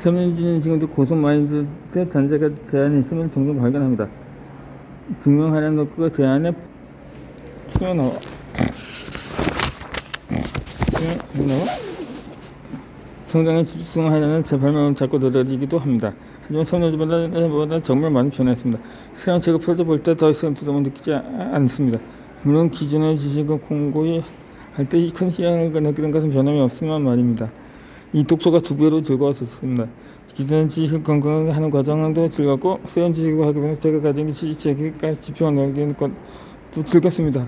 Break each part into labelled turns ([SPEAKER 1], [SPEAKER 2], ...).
[SPEAKER 1] 서민지는 지금도 고속 마인드셋 전제가 제한이 있음을 종종 발견합니다. 증명하려는 욕구가 제한에 튀어나와 튀어나와 성장에 집중하려는 제 발명은 자꾸 늦어지기도 합니다. 하지만 소녀들보다 정말 많이 변했습니다. 세상 제가 펼쳐볼 때 더 이상 두려움을 느끼지 아- 않습니다. 물론 기존의 지식과 공고히 할 때큰 희망을 느끼는 것은 변함이 없지만 말입니다. 이 독서가 두 배로 즐거웠습니다. 기존의 지식을 건강하게 하는 과정도 즐겁고 새로운 지식을 위해 제가 가진 지식 제기까지 지표하는 것도 즐겁습니다.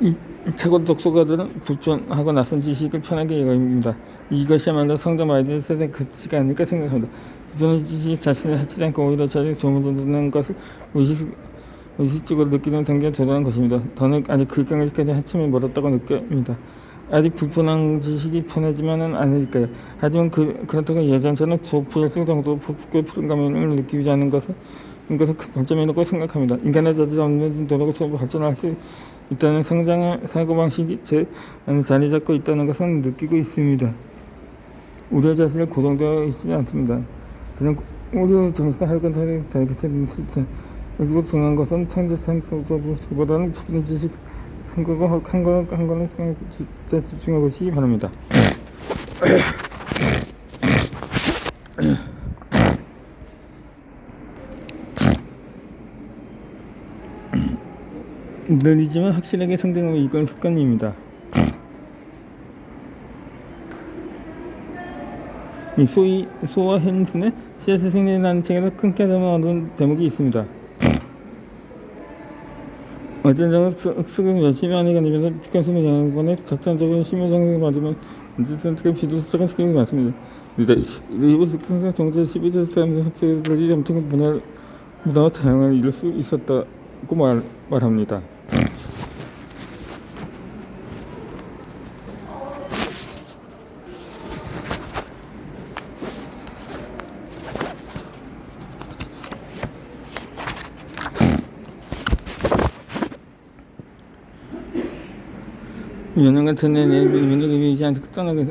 [SPEAKER 1] 이 최고 독서가들은 불편하고 낯선 지식을 편하게 읽어입니다. 이것이야말로 성장 마인드셋의 가치가 아닐까 생각합니다. 기존의 지식 자신을 해치지 않고 오히려 자기 조문을 듣는 것을 의식, 의식적으로 느끼는 단계에 도달한 것입니다. 저는 아직 그 경까지 한참이 멀었다고 느낍니다. 아직 불편한 지식이 편하지만은 않으니까요. 하지만 그, 그렇다고 예전처럼 조프레스 정도 폭풍의 푸른감을 느끼지 않는 것은 이것은 큰 발전이라고 생각합니다. 인간의 자질 없는 노력을 통해 발전할 수 있다는 성장의 사고방식이 제 안에 자리 잡고 있다는 것은 느끼고 있습니다. 우리의 자신을 고정되어 있지 않습니다. 저는 우리의 정신 할건 사람이 달겠다는 수준 여기서 중요한 것은 창조 산소보다는 푸른 지식 한 거고 한 거는 한 거는 진짜 집중해 보시기 바랍니다. 느리지만 확실하게 성장하면 이건 습관입니다. 이 소위 소와 헨슨의 씨앗의 생리라는 책에서 큰 깨달음을 얻은 대목이 있습니다. 점은 흑흑은 열심히 하는 게 아니면서 피칸스의 양반에 작전적인 심리정을 맞으면 언제든 특히 지도수적인 스킬이 많습니다. 일부 흑흑은 정제 12대 사람들 석재들이 엄청 문화 문화와 다양을 이룰 수 있었다고 말, 말합니다. 연예가 전에 민족의 미지한테 떠나게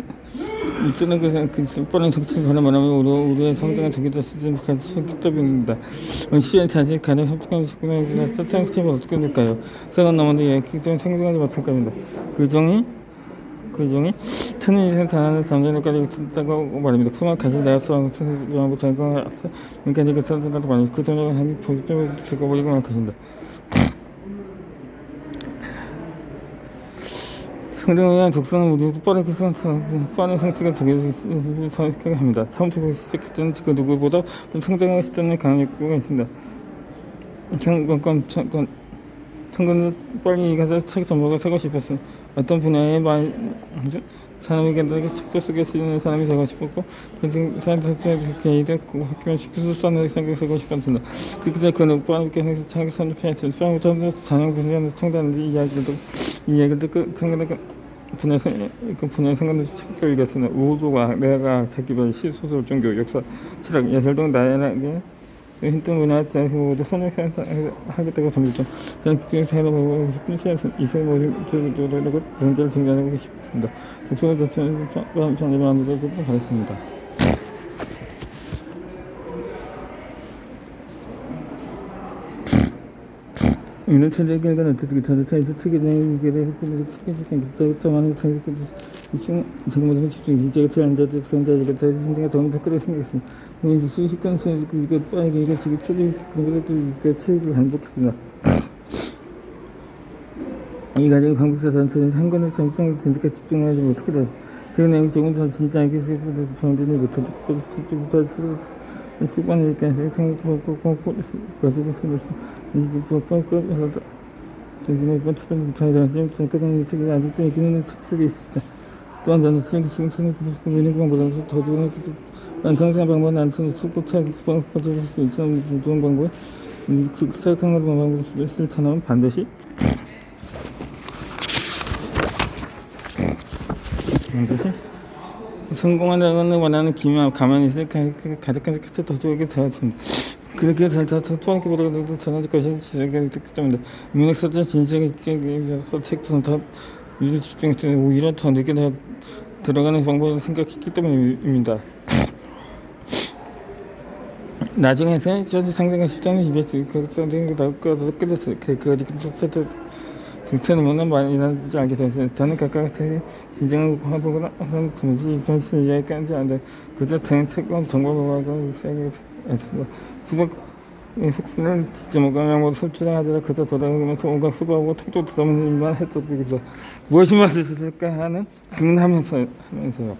[SPEAKER 1] 떠나게 그 빠른 성취를 바라보면 우리 우리의 성장의 적이다 수준 같이 기법입니다. 시의 자식 가장 협력한 식구나 짜창 시점을 어떻게 될까요? 세관 남한테 때문에 생존하지 못할 겁니다. 그 종이 그 종이 천년 이상 단한을 잠재력까지 듣다고 말입니다. 수만 가지 나가서 하고 자기가 인간이 그 선생님한테 말입니다. 그 종류가 한이 보집점을 죽어버리고 말 것입니다. 대한 독서는 모두 빠르게 성, 빠른 성취가 정해지게 합니다. 처음부터 시작했던 그 누구보다 성장의 시점에 강한 욕구가 있습니다. 청건, 청건, 청건은 빨리 가서 책 전부가 사고 싶었어요. 어떤 분야에 많이, 사람에게 책도 쓰게 쓰는 사람이 되고 싶었고, 사람들한테 개인의 학교에 시키수 써는 생각하고 싶었습니다. 그때 그는 빠르게 해서 자기 선입했죠. 처음부터 자녀 분야에서 청단의 이야기도, 이야기도 그, 생각을 분야 그 분야 상관없이 책을 읽었으나 우주와 내가 자기별 시 소설 종교 역사 철학 예술 등 다양하게 힘든 자에서 모두 선역하겠다고 점점 저는 그중에 살아보고 싶은 시에서 모든 조조조조고 존재를 증명하고 싶습니다. 독서를 접수하는 편집만으로 좀 가겠습니다. 이런 천재견은 어떻게 전체에서 특이 내기를 했고 특징 특정하는 천재견 지금 지금부터 집중 제가 제 앉아도 견자지가 제 신경에 도움이 더 끌어 생겼습니다. 그래서 건 수그 이거 빠르게 이거 지금 초기 그래서 그 체육을 행복했습니다. 이 방북사 전체는 상관의 정성을 진짜 집중하지 못하게 돼. 제 내용이 조금 더 진짜 알겠을 때도 정진이 못하고 집중부터 습관 이니까 생각하고 가지고 있으면서 이게 좀 뻔뻔해서 지금의 번투는 못하는 지금 전까지는 책이 아직도 있기는 책들이 있습니다. 또한 저는 지금 쓰는 그 민행방보다도 더 좋은 완성된 방법은 안 쓰는 수고차 수방 가져올 수 있는 좋은 방법 그 생각하는 방법을 성공한다는 원하는 기만 가만히 있을 가득한 끝에 더 좋게 되었습니다. 그렇게 잘다 토하기보다도 전화될 것이 지적이 됐기 때문에 문학서전 진정이 있어서 책도 더 일을 집중했더니 오히려 더 늦게 더, 들어가는 방법을 생각했기 때문입니다. 나중에서 전체 상승한 시장은 이베스 그상승이 나올거도 끝났어요. 그까지 끝 등차는 워낙 많이 나지 않게 됐어요. 저는 각각같이 진정을 해보거나 하는 중시 변수 이야기까지 안 돼. 그저 정책과 정보보호가 세게 했습니다. 수박 속수는 진짜 뭐가면 솔직하더라 그저 돌아가면서 온갖 수박하고 톡톡 듣는 일만 했던 뿐이다. 무엇이 맛있을까 하는 질문하면서 하면서요.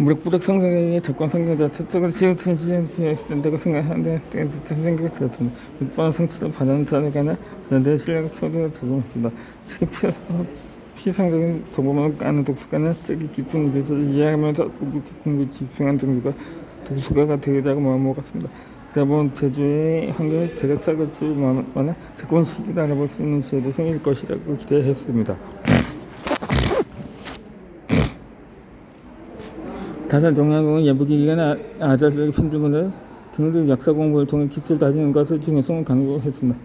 [SPEAKER 1] 무럭무럭 성장의 적권 성장자 특성을 지우친 시즌다고 생각하는데 뜻은 생각이 들었습니다. 몇번 성취를 받은 자에게는 그들의 실력을 표를 조정했습니다. 책임 피상적인 정보만 까는 독서가는 책이 깊은 이것을 이해하면서 공부 집중한 정도가 독서가가 되겠다고 마음먹었습니다. 그러면 제주의 환경에 제가 줄 만한 적권 시기를 알아볼 수 있는 시에도 생길 것이라고 기대했습니다. 다산 동양공은 예부기 기간에 아자들의 핀들보다 등등 역사 공부를 통해 기술 다지는 것을 중요성을 강조했습니다.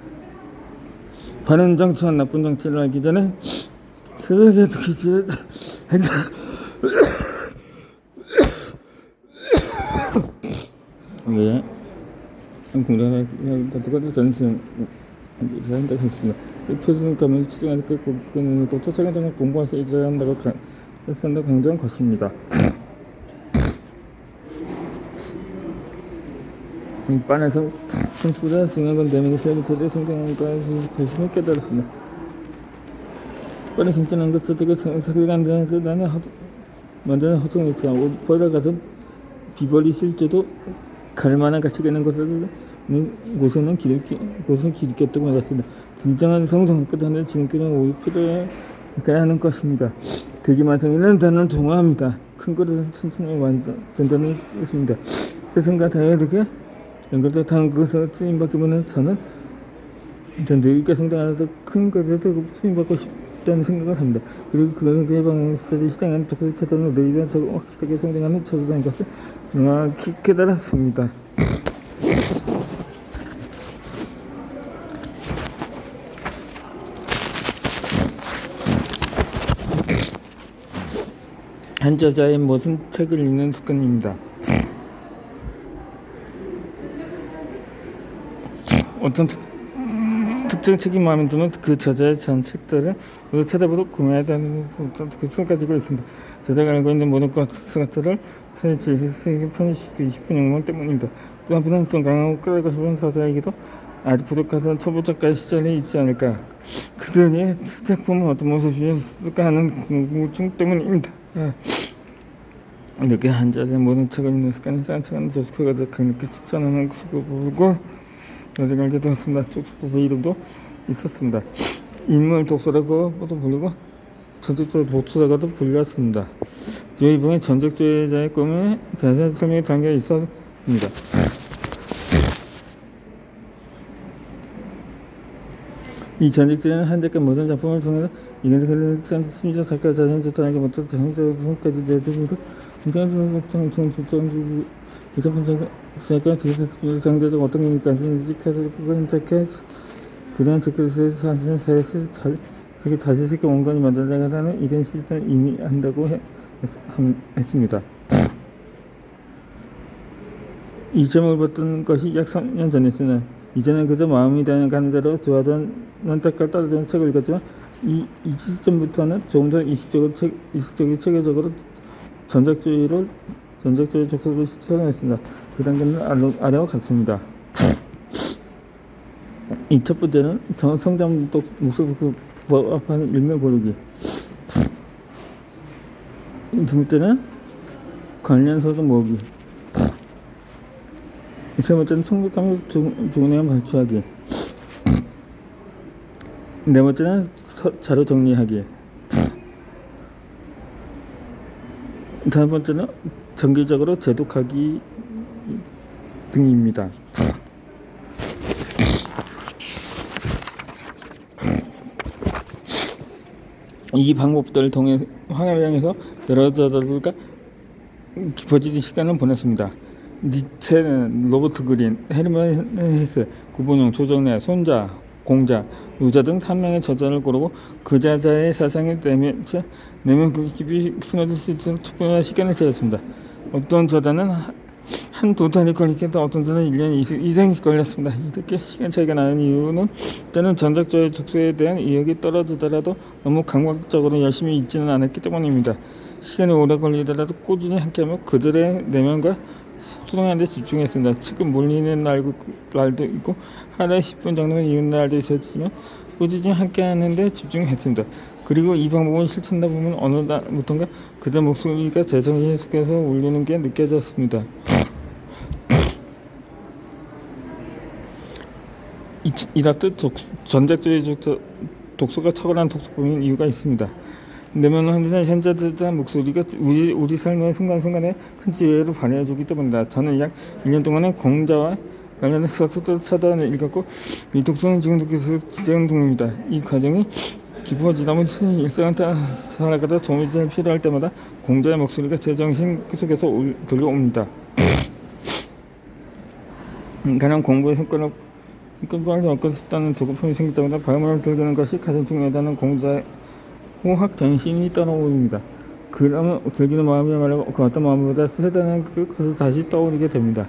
[SPEAKER 1] 바른 정치와 나쁜 정치를 알기 전에 세상의 기술을 행사 예. 공략을 가지고 전신 한다고 했습니다. 표준 감을 추정할 때 그는 또 토착에 대한 공부해서 잊어야 한다고 산다고 강조한 것입니다. 반에서 선수보다 중요한 건 내면의 시야를 제대로 성장한 것을 결심을 깨달았습니다. 빠른 성장한 것들과 세계관 대한 나는 완전히 허송했어. 보다 같은 비벌이 실제도 갈만한 가치가 있는 것은 곳에는 길을 곳은 길겠다고 말했습니다. 진정한 성성을 끝하면 지금까지는 오히 필요해야 하는 것입니다. 대기만성이라는 단어를 동화합니다. 큰 것은 천천히 완전 된다는 뜻입니다. 세상과 다양하게 단 그것을 쓰임받기보다는 저는 전 늙게 성장하는 큰 것을 쓰임받고 싶다는 생각을 합니다. 그리고 그의 방식을 시장하는 독서 차단을 내입에 확실하게 성장하는 저도라는 것을 명확히 깨달았습니다. 한 저자의 모든 책을 읽는 습관입니다. 어떤 특, 특정 책이 마음에 들면 그 저자의 전 책들을 모두 찾아보고 구매해야 되는 그 수를 가지고 있습니다. 저자가 알고 있는 모든 것들을 설치해서 편집시키고 20분 영상 때문입니다. 또한 분한성 강하고 끌어가고 싶은 저자에게도 아직 부족하던 초보자까지 시절이 있지 않을까. 그들의 작품은 어떤 모습이었을까 하는 궁금증 때문입니다. 예. 이렇게 한자의 모든 책을 읽는 습관이 싼책하는 조스코가 강력히 추천하는 것을 보고 나중에 알게 되었습니다. 쪽수부 이름도 있었습니다. 인물 독서라고도 불리고 전적조 독서라고도 불렸습니다. 조이봉의 전적주의자의 꿈에 자세한 설명이 담겨 있었습니다. 이 전직자는 한 작가 모든 작품을 통해서 이견을 흘리는 심지어 작가 자신의 자신에게 못한 정적으로 손까지 내두고 성장 성장 이 작품 작가 지금 상대적 어떤 지켜서 그건 작가 그런 작가에서 사실 사실 그게 다시 쉽게 온건이 만들어가는 이런 시스템을 이미 한다고 해, 했습니다. 이 점을 봤던 것이 약 3년 전이었으나 이제는 그저 마음이 가는 대로 좋아하던 난작가 따르던 책을 읽었지만 이, 이 시점부터는 조금 더 이식적으로 책, 이식적이고 체계적으로 전작주의를 전작주의 적극으로 실천했습니다. 그 단계는 아래, 아래와 같습니다. 이 첫 번째는 성장 목소리 그 부합하는 일명 고르기. 두 번째는 관련 소득 모으기. 세 번째는 성격감을 좋은 발표하기. 네 번째는 자료 정리하기. 다섯 번째는 정기적으로 제독하기 등입니다. 이 방법들을 통해 황야를 향해서 여러 저자들과 깊어지는 시간을 보냈습니다. 니체는 로버트 그린, 헤르먼 헤스, 구본용, 조정래, 손자, 공자, 유자 등 3명의 저자를 고르고 그 저자의 사상에 내면, 내면 그 깊이 스며들 수 있도록 충분한 시간을 제었습니다. 어떤 저자는 한두 달이 걸리겠다 어떤 저는 1년 이상이 걸렸습니다. 이렇게 시간 차이가 나는 이유는 때는 전작자의 독서에 대한 이해가 떨어지더라도 너무 감각적으로 열심히 읽지는 않았기 때문입니다. 시간이 오래 걸리더라도 꾸준히 함께하며 그들의 내면과 소통하는 데 집중했습니다. 책은 몰리는 날도, 있고 하루에 10분 정도는 읽는 날도 있었지만 꾸준히 함께 하는 데 집중했습니다. 그리고 이 방법을 실천하다 보면 어느 날부턴가 그들 목소리가 제 정신 속에서 울리는 게 느껴졌습니다. 이- 이렇듯 독- 전작조의 독서, 독서가 탁월한 독서법인 이유가 있습니다. 내면 흔드는 현자들의 목소리가 우리, 우리 삶의 순간순간에 큰 지혜를 발휘해주기 때문이다. 저는 약 1년 동안에 공자와 관련해서 소설을 찾아 읽었고 이 독서는 지금도 계속 진행 중입니다. 이 과정이 깊어지다 보면 흔히 일상을 따라 살아가다 도움이 좀 필요할 때마다 공자의 목소리가 제 정신 속에서 올- 들려옵니다. 가령 공부의 성과를 끝발을 얻고 싶다는 조급함이 생길 때마다 발음을 들리는 것이 가장 중요하다는 공자의 호학 전신이 떠오릅니다. 그러면 들기는 마음이야말로 그 어떤 마음보다 세다는 그것을 다시 떠올리게 됩니다.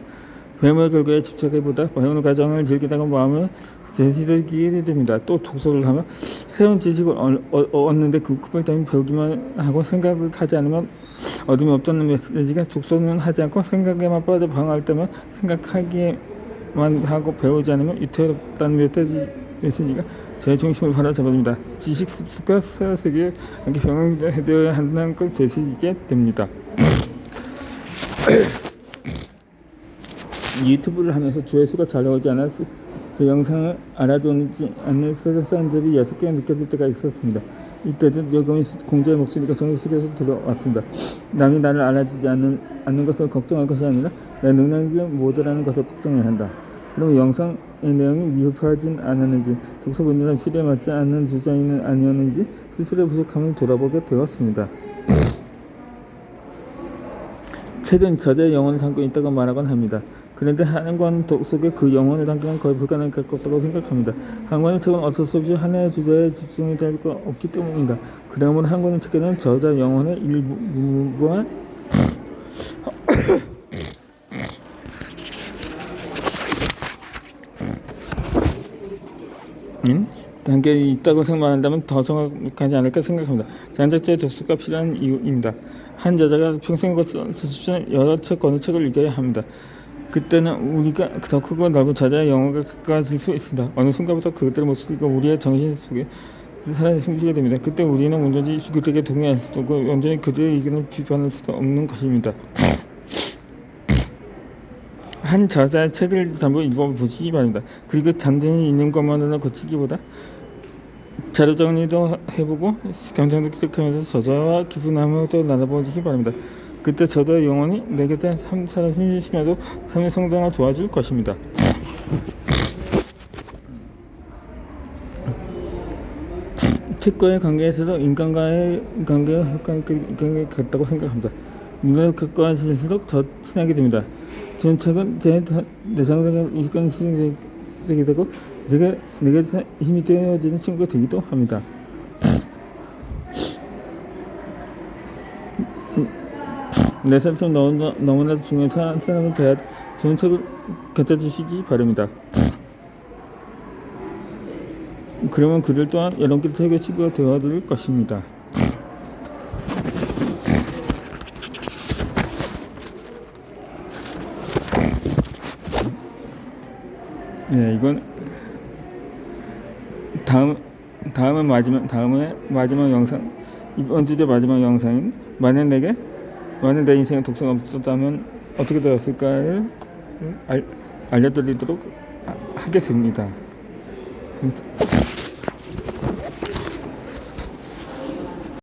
[SPEAKER 1] 배움의 결과에 집착하기보다 배우는 과정을 즐기다가 마음을 전시되게 됩니다. 또 독서를 하면 새로운 지식을 얻는데 그 급을 따위 배우기만 하고 생각을 하지 않으면 얻음이 없다는 메시지가 독서는 하지 않고 생각에만 빠져 방황할 때만 생각하기만 하고 배우지 않으면 위태롭다는 메시지, 메 제 중심을 바라 잡아줍니다. 지식 습득과 세계에 함께 병행되어야 한다는 걸 되시게 됩니다. 유튜브를 하면서 조회수가 잘 나오지 않아서 제 영상을 알아두지 않는 사람들이 여섯 개 느껴질 때가 있었습니다. 이때도 요금이 공자의 목소리가 정식에서 들어왔습니다. 남이 나를 알아주지 않는, 않는 것을 걱정할 것이 아니라 내 능력이 모자라는 것을 걱정해야 한다. 그럼 영상의 내용이 미흡하진 않았는지 독서 본인은 필요에 맞지 않는 주장이 아니었는지 스스로의 부족함을 돌아보게 되었습니다. 책은 저자의 영혼을 담고 있다고 말하곤 합니다. 그런데 한권 속에 그 영혼을 담기는 거의 불가능할 것 같다고 생각합니다. 한 권의 책은 어쩔 수 없이 하나의 주제에 집중이 될수 없기 때문입니다. 그러므로 한 권의 책에는 저자 영혼의 일부와 음? 단계에 있다고 생각한다면 더 정확하지 않을까 생각합니다. 장작자의 독서가 필요한 이유입니다. 한 저자가 평생 거쳐 여러 책 어느 책을 읽어야 합니다. 그때는 우리가 더 크고 넓은 저자의 영혼과 가까워질 수 있습니다. 어느 순간부터 그들의 모습이 우리의 정신 속에 살아 숨쉬게 됩니다. 그때 우리는 온전히 그들에게 동의할 수도 없고 온전히 그들의 의견을 비판할 수도 없는 것입니다. 한 저자의 책을 전부 읽어보시기 바랍니다. 그리고 단순히 읽는 것만으로 거치기보다 자료 정리도 해보고 감상도 기록하면서 저자와 깊은 나무도 나눠보시기 바랍니다. 그때 저자의 영혼이 내 곁에 삶 살아 숨쉬면서 삶의 성장을 도와줄 것입니다. 책과의 관계에서도 인간과의 관계가 관계가 같다고 생각합니다. 문화를 가까워질수록 더 친하게 됩니다. 전 책은 제 내상을 이끌는 시작이 되고 제가 내게 힘이 되어지는 친구가 되기도 합니다. 내 삶속 너무나, 너무나도 중요한 사람을 대하 좋은 책을 갖다 주시기 바랍니다. 그러면 그들 또한 여러분께 책의 친구가 되어드릴 것입니다. 예, 이건 다음 다음은 마지막 다음에 마지막 영상 이번 주제 마지막 영상인 만약 내게 만약 내 인생에 독서가 없었다면 어떻게 되었을까를 알, 알려드리도록 하겠습니다.